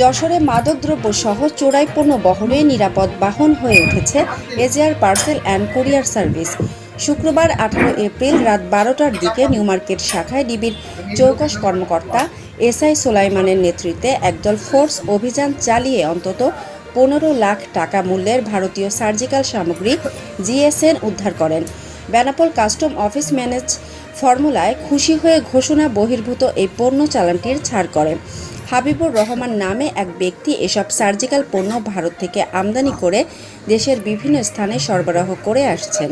যশোরে মাদকদ্রব্য সহ চোরাই পণ্য বহরে নিরাপদ বাহন হয়ে উঠেছে AGR parcel and courier service. শুক্রবার আঠারো এপ্রিল রাত বারোটার দিকে নিউ মার্কেট শাখায় ডিবির চৌকস কর্মকর্তা এসআই সোলাইমানের নেতৃত্বে একদল ফোর্স অভিযান চালিয়ে অন্তত পনেরো লাখ টাকা মূল্যের ভারতীয় সার্জিক্যাল সামগ্রী জিএসএন উদ্ধার করেন। বেনাপোল কাস্টম অফিস ম্যানেজ ফর্মুলায় খুশি হয়ে ঘোষণা বহির্ভূত এই পণ্য চালানটির ছাড় করেন হাবিবুর রহমান নামে এক ব্যক্তি এসব সার্জিক্যাল পণ্য ভারত থেকে আমদানি করে দেশের বিভিন্ন স্থানে সরবরাহ করে আসছেন।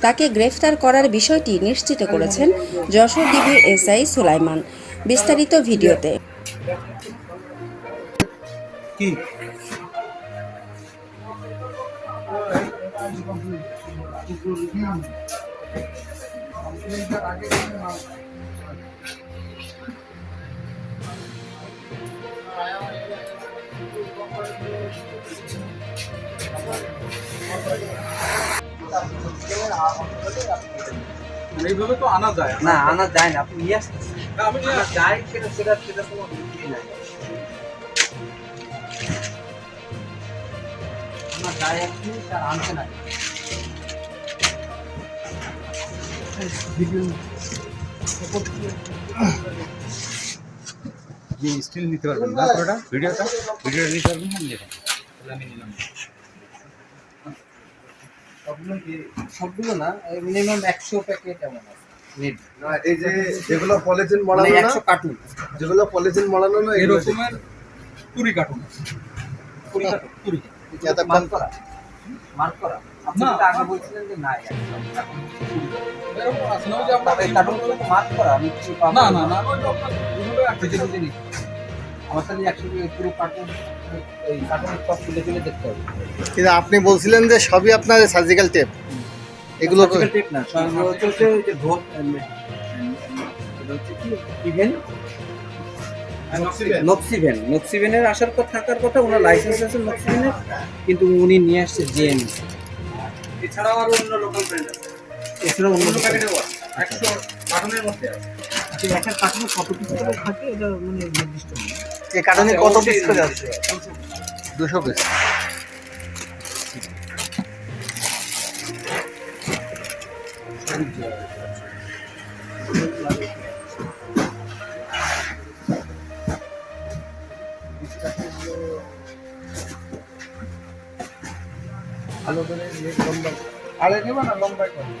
তাকে গ্রেফতার করার বিষয়টি নিশ্চিত করেছেন যশোর ডিবির এসআই সুলাইমান। বিস্তারিত ভিডিওতে। কি? এইভাবে তো আনা যায়। না আনা যায় না আপনি নিয়ে আসতেন না, আমি। যায় সেটা সেটা সেটা কোনো নাই। আনা যায় আপনি তার আনতে না স্টিল নিতে পারবেন। না ভিডিওটা? ভিডিওটা নিতে পারবেন আমি নিলাম। সবগুলো সবগুলো না? মিনিমাম একশো প্যাকেট এমন আছে। না এই যে যেগুলো পলিথিন মানে মড়ানো না একশো কার্টুন যেগুলো পলিথিন মড়ানো না এরকমের কুড়ি কার্টুন কুড়ি কার্টুন কুড়ি। মার্ক করা। মার্ক করা। আপনি আগে বলছিলেন যে এরকম আমরা কার্টুনগুলো মার্ক করা আমি না না না নিচ্ছি আমার তাহলে একশো পুরো কার্টুন এই কার্টুনের সব তুলে তুলে দেখতে হবে। কিন্তু আপনি বলছিলেন যে সবই আপনার সার্জিক্যাল টেপ এগুলো সার্জিক্যাল টেপ না হচ্ছে হচ্ছে যে ভোট ইভেন নক্সিভেন নক্সিভেনের আসার কথা থাকার কথা ওনার লাইসেন্স আছে নক্সিভেনের কিন্তু উনি নিয়ে আসছে এছাড়াও আরও অন্য লোকাল ব্র্যান্ড আছে। এছাড়া অন্য অন্য প্যাকেটেও আছে। একশো কার্টুনের মধ্যে আছে। একটা কার্টুনে কত করে থাকে এটা মানে নির্দিষ্ট এই কার্টনে কত পিস করে আছে? দুশো পিস ভালো করে লম্বা আরে নেব না লম্বা করে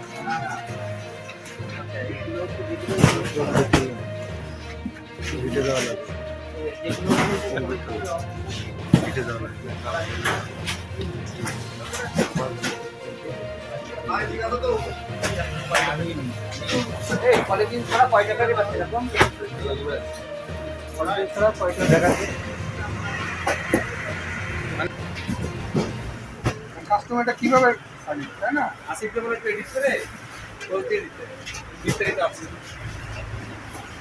ভিডিও দেওয়া লাগবে পলিথিন ছাড়া এরকম কাস্টমারটা কীভাবে তাই না? আসিফ একটু এডিট করে দিতে বিস্তারিত হ্যাঁ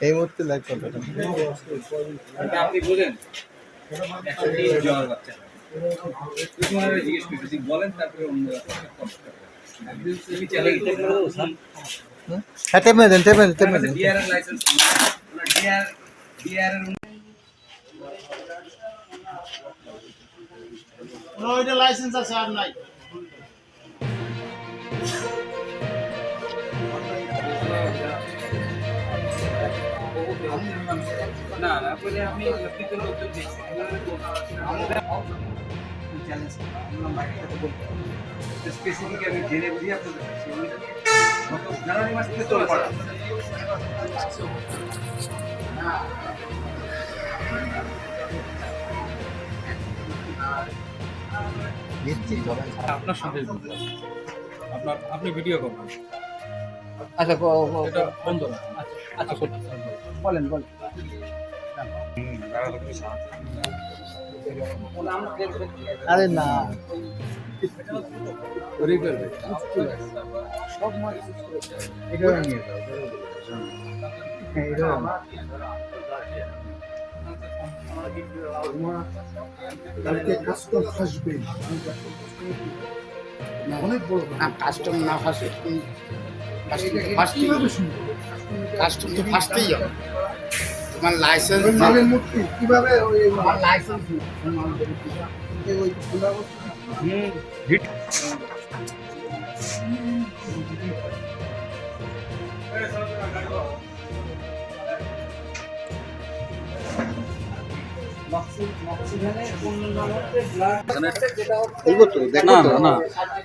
এই মুহূর্তে লাইভ করবে না। এটা আপনি বোঝেন একশো তিরিশ জ্বর বাচ্চা তুমি ওনারা জিজ্ঞেস করছি যদি বলেন তারপরে অন্য হুম? হ্যাঁ টেপ মেরে দেন টেপ মেরে দেন, টেপ মেরে দেন ডিআর এর লাইসেন্স ডিআর ডিআর এর ওইটা লাইসেন্স আছে আর নাই না আমি কিন্তু লোকজন দেখছি চ্যালেঞ্জ আমরা বাইরে বলতে স্পেসিফিক আমি জেনে বুঝি আপনাদের সেগুলো গত জানুয়ারি মাস থেকে চলে পড়া আপনার সঙ্গে আপনার আপনি ভিডিও করবেন আচ্ছা বন্ধ না আচ্ছা বলেন বলেন। আরে না। সব মাছ যাও হ্যাঁ কালকে কাস্টম আসবে অনেক বড় না কাস্টম না ফার্স্টই কাস্টম তো ফাঁসতেই হবে। তোমার লাইসেন্স কীভাবে ওই তোমার লাইসেন্স ওই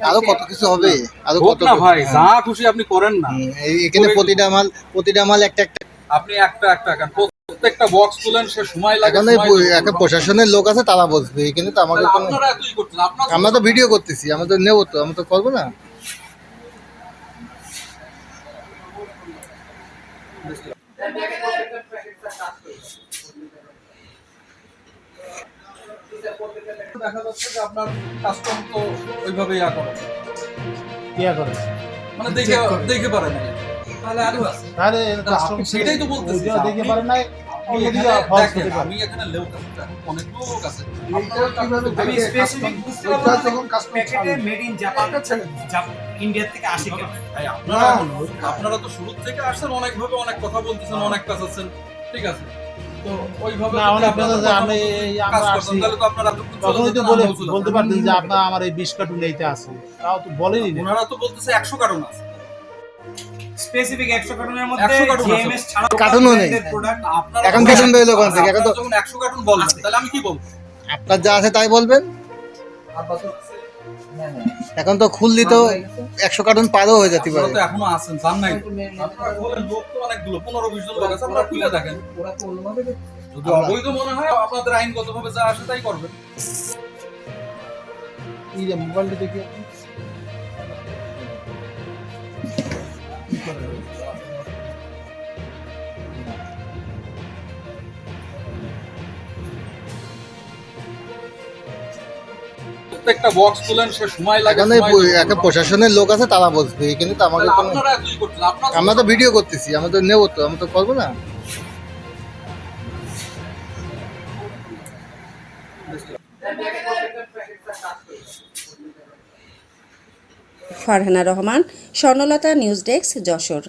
আরও কত কিছু হবে? আরও কত ভাই যা খুশি আপনি করেন না। এখানে প্রতিটা মাল প্রতিটা মাল একটা একটা আপনি একটা একটা একটা প্রত্যেকটা বক্স তুলেন সে সময় লাগে এখন এই সময় প- লাগে। একটা প্রশাসনের লোক আছে তারা বসবে। এখানে তো কোনো আপনার আমরা তো ভিডিও করতেছি আমরা তো নেব তো আমরা তো করব না। দেখা যাচ্ছে যে আপনার কাস্টম তো ওইভাবে ইয়া করে। ইয়া করে। মানে দেখে দেখে পারে না। তাহলে আরও আছে। তাহলে আপনি সেটাই তো বলতেছি দেখে পারে নাই আপনি অন্যদিকে এখানে false দেখেন, হতে পারে। আমি এখানে লোক অনেক লোক আছে। আমি স্পেসিফিক বুঝতে ওইটা পারব যখন কাস্টম প্যাকেটে মেড ইন জাপান ইন্ডিয়া থেকে আসে ভাই, আপনারা আপনারা তো শুরু থেকে আসছেন অনেক ভাবে অনেক কথা বলতেছেন অনেক কাজ আছেন। ঠিক আছে। তো ওইভাবে না, যদি অনেক আপনারা কথা যে কথা আমি বলতে। পারতেন যে আপনার আমার এই বিশ কার্টুন এইতে আছে। তাও তো বলেনি ওনারা তো বলতেছে একশো কারণ আছে। স্পেসিফিক 100 কার্টুনের মধ্যে 100 কার্টুন ছাড়া কার্টুনও নেই। এখন বেরোলো থেকে, এখন তো- আপনারা যখন বলবেন তাহলে আমি কি বলব? আপনার যা আছে তাই বলবেন? এখন তো খুললি তো একশো কার্টুন পারও হয়ে যেতে পারে। তো এখনও আছেন জান নাই। তো। আপনারা বলেন লোক তো অনেকগুলো পনেরো বিশ জন লোক আছে আপনারা খুলে দেখেন। যদি অবৈধ মনে হয় আপনাদের আইনগত ভাবে যা আসে তাই করবেন। এই যে মোবাইলটা দেখে প্রত্যেকটা বক্স তুলেন সে সময় লাগে লাগে। একটা প্রশাসনের লোক আছে তারা বসবে এখানে তো আমাদের কোনো আমরা তো ভিডিও করতেছি আমরা তো নেব তো আমরা তো করব না ফারহানা রহমান স্বর্ণলতা নিউজ ডেস্ক যশোর